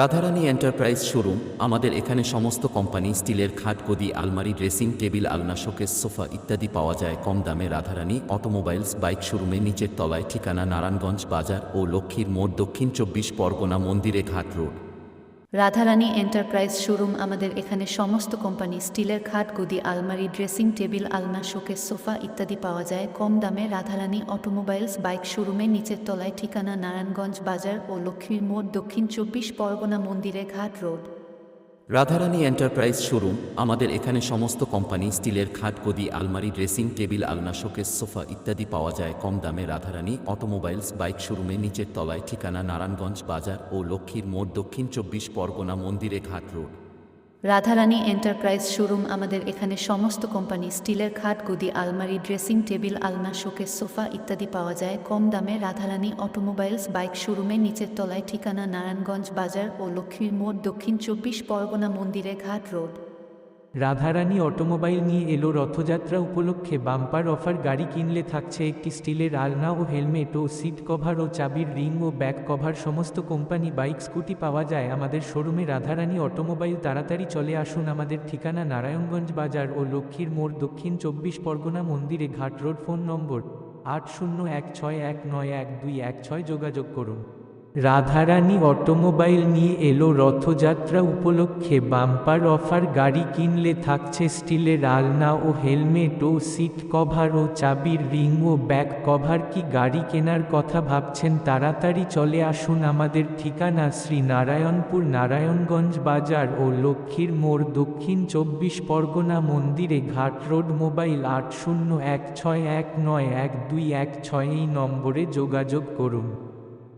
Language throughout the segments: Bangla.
রাধারানী এন্টারপ্রাইজ শোরুম, আমাদের এখানে সমস্ত কোম্পানি, স্টিলের খাট, গদি, আলমারি, ড্রেসিং টেবিল, আলনা, শোকেস, সোফা ইত্যাদি পাওয়া যায়। কম দামে রাধারানী অটোমোবাইলস, বাইক শোরুমে নিচের তলায় ঠিকানা, নারায়ণগঞ্জ বাজার ও লক্ষ্মীর মোড় দক্ষিণ চব্বিশ পরগনা মন্দিরে ঘাট রোড। রাধারানী এন্টারপ্রাইজ শোরুম আমাদের এখানে সমস্ত কোম্পানি, স্টিলের খাট, গদি, আলমারি, ড্রেসিং টেবিল, আলনা, শোকেস, সোফা ইত্যাদি পাওয়া যায়। কম দামে রাধারানী অটোমোবাইলস, বাইক শোরুমে নিচের তলায় ঠিকানা নারায়ণগঞ্জ বাজার ও লক্ষ্মীর মোড় দক্ষিণ চব্বিশ পরগনা মন্দিরে ঘাট রোড। রাধারানী এন্টারপ্রাইজ শোরুম, আমাদের এখানে সমস্ত কোম্পানি, স্টিলের খাট, গদি, আলমারি, ড্রেসিং টেবিল, আলনা, শোকেস, সোফা ইত্যাদি পাওয়া যায় কম দামে রাধারানী অটোমোবাইলস, বাইক শোরুমে, নিচের তলায় ঠিকানা নারায়ণগঞ্জ বাজার ও লক্ষ্মীর মোড় দক্ষিণ চব্বিশ পরগনা মন্দিরে ঘাট রোড। রাধারানী এন্টারপ্রাইজ শোরুম আমাদের এখানে সমস্ত কোম্পানি, স্টিলের খাট, গদি, আলমারি, ড্রেসিং টেবিল, আলনা, শোকেস, সোফা ইত্যাদি পাওয়া যায়। কম দামে রাধারানী অটোমোবাইলস, বাইক শোরুমে নিচের তলায় ঠিকানা নারায়ণগঞ্জ বাজার ও লক্ষ্মীর মোড় দক্ষিণ চব্বিশ পরগনা মন্দিরে ঘাট রোড। রাধারানী অটোমোবাইল নিয়ে এলো রথযাত্রা উপলক্ষে বাম্পার অফার গাড়ি কিনলে থাকছে একটি স্টিলের আলনা ও হেলমেট ও সিট কভার ও চাবির রিং ও ব্যাক কভার। সমস্ত কোম্পানি বাইক, স্কুটি পাওয়া যায় আমাদের শোরুমে। রাধারানী অটোমোবাইল তাড়াতাড়ি চলে আসুন আমাদের ঠিকানা নারায়ণগঞ্জ বাজার ও লক্ষ্মীর মোড় দক্ষিণ চব্বিশ পরগনা মন্দিরে ঘাট রোড ফোন নম্বর আট শূন্য এক ছয় এক নয় এক দুই এক ছয় যোগাযোগ করুন। রাধারানী অটোমোবাইল নিয়ে এলো রথযাত্রা উপলক্ষে বাম্পার অফার গাড়ি কিনলে থাকছে স্টিলের আলনা ও হেলমেট ও সিট কভার ও চাবির রিং ও ব্যাক কভার। কি গাড়ি কেনার কথা ভাবছেন? তাড়াতাড়ি চলে আসুন আমাদের ঠিকানা শ্রী নারায়ণপুর নারায়ণগঞ্জ বাজার ও লক্ষ্মীর মোড় দক্ষিণ চব্বিশ পরগনা মন্দিরে ঘাট রোড মোবাইল আট শূন্য এক ছয় এক নয় এক দুই এক ছয় এই নম্বরে যোগাযোগ করুন।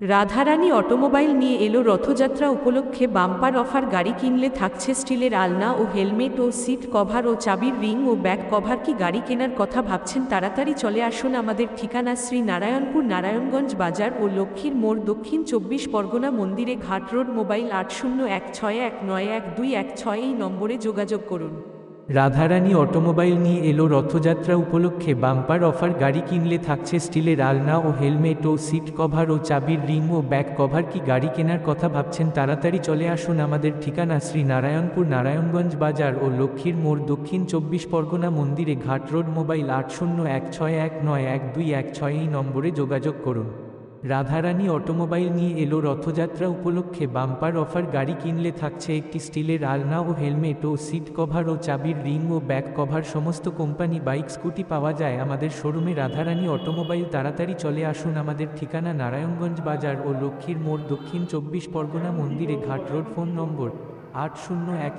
রাধারানী অটোমোবাইল নিয়ে এলো রথযাত্রা উপলক্ষে বাম্পার অফার গাড়ি কিনলে থাকছে স্টিলের আলনা ও হেলমেট ও সিট কভার ও চাবির রিং ও ব্যাক কভার। কি গাড়ি কেনার কথা ভাবছেন? তাড়াতাড়ি চলে আসুন আমাদের ঠিকানা শ্রী নারায়ণপুর নারায়ণগঞ্জ বাজার ও লক্ষ্মীর মোড় দক্ষিণ চব্বিশ পরগনা মন্দিরে ঘাট রোড মোবাইল আট শূন্য এক ছয় এক নয় এক দুই এক ছয় এই নম্বরে যোগাযোগ করুন। রাধারানী অটোমোবাইল নিয়ে এলো রথযাত্রা উপলক্ষে বাম্পার অফার, গাড়ি কিনলে থাকছে স্টিলের আলনা ও হেলমেট ও সিট কভার ও চাবির রিং ও ব্যাক কভার। কি গাড়ি কেনার কথা ভাবছেন? তাড়াতাড়ি চলে আসুন আমাদের ঠিকানা শ্রী নারায়ণপুর নারায়ণগঞ্জ বাজার ও লক্ষ্মীর মোড়, দক্ষিণ চব্বিশ পরগনা মন্দিরে, ঘাট রোড মোবাইল আট শূন্য এক ছয় এক নয় এক দুই এক ছয় এই নম্বরে যোগাযোগ করুন। রাধারানী অটোমোবাইল নিয়ে এলো রথযাত্রা উপলক্ষে বাম্পার অফার গাড়ি কিনলে থাকছে একটি স্টিলের আলনা ও হেলমেট ও সিট কভার ও চাবির রিং ও ব্যাক কভার। সমস্ত কোম্পানি বাইক, স্কুটি পাওয়া যায় আমাদের শোরুমে। রাধারানী অটোমোবাইল তাড়াতাড়ি চলে আসুন আমাদের ঠিকানা নারায়ণগঞ্জ বাজার ও লক্ষ্মীর মোড় দক্ষিণ চব্বিশ পরগনা মন্দিরে ঘাট রোড ফোন নম্বর আট শূন্য এক